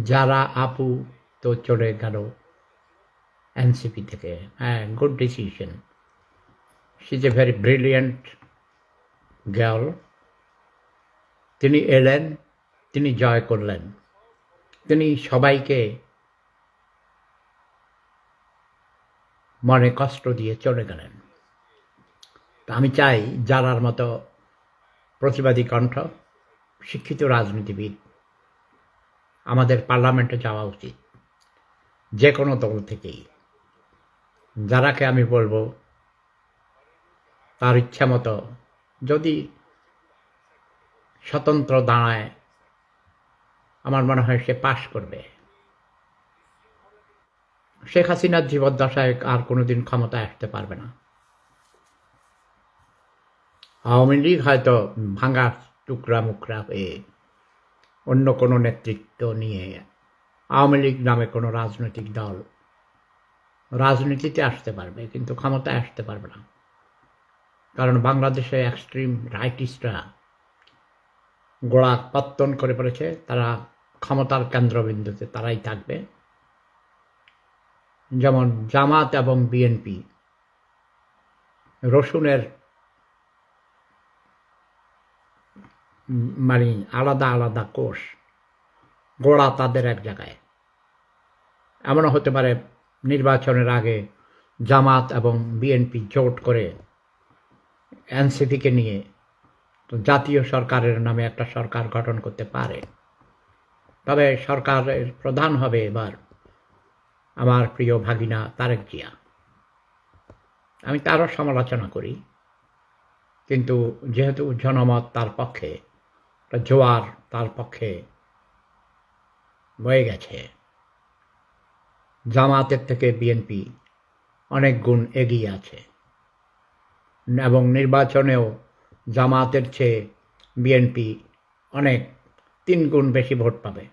যারা আপু, তো চলে গেল এনসিপি থেকে। হ্যাঁ good decision she is a very brilliant girl তিনি এলেন, তিনি জয় করলেন। তিনি সবাইকে মনে কষ্ট দিয়ে চলে গেলেন। আমি চাই যারার মতো প্রতিবাদী কণ্ঠ, শিক্ষিত রাজনীতিবিদ আমাদের পার্লামেন্টে যাওয়া উচিত। যে কোনো দল থেকেই। যারাকে আমি বলব, তার ইচ্ছা মতো যদি স্বতন্ত্র দাঁড়ায়, আমার মনে হয় সে পাশ করবে। শেখ হাসিনার জীবদ্দশায় আর কোনোদিন ক্ষমতায় আসতে পারবে না। আওয়ামী লীগ হয়তো ভাঙা টুকরা মুকরা হয়ে অন্য কোনো নেতৃত্ব নিয়ে। আওয়ামী লীগ নামে কোনো রাজনৈতিক দল। রাজনীতিতে আসতে পারবে, কিন্তু ক্ষমতায় আসতে পারবে না। কারণ বাংলাদেশে এক্সট্রিম রাইটিস্টরা গোড়া পত্তন করে পড়েছে তারা ক্ষমতার কেন্দ্রবিন্দুতে তারাই থাকবে। যেমন জামাত এবং বিএনপি, রসুনের মানে আলাদা আলাদা কোষ, গোড়া তাদের এক জায়গায়। এমনও হতে পারে নির্বাচনের আগে জামাত এবং বিএনপি জোট করে এনসিপিকে নিয়ে তো জাতীয় সরকারের নামে একটা সরকার গঠন করতে পারে। তবে সরকারের প্রধান হবে এবার আমার প্রিয় ভাগিনা তারেক জিয়া। আমি তারও সমালোচনা করি, কিন্তু যেহেতু জনমত তার পক্ষে একটা জোয়ার তার পক্ষে বয়ে গেছে। জামাতের থেকে বিএনপি অনেক গুণ এগিয়ে আছে এবং নির্বাচনেও জামাতের চেয়ে বিএনপি অনেক তিন গুণ বেশি ভোট পাবে।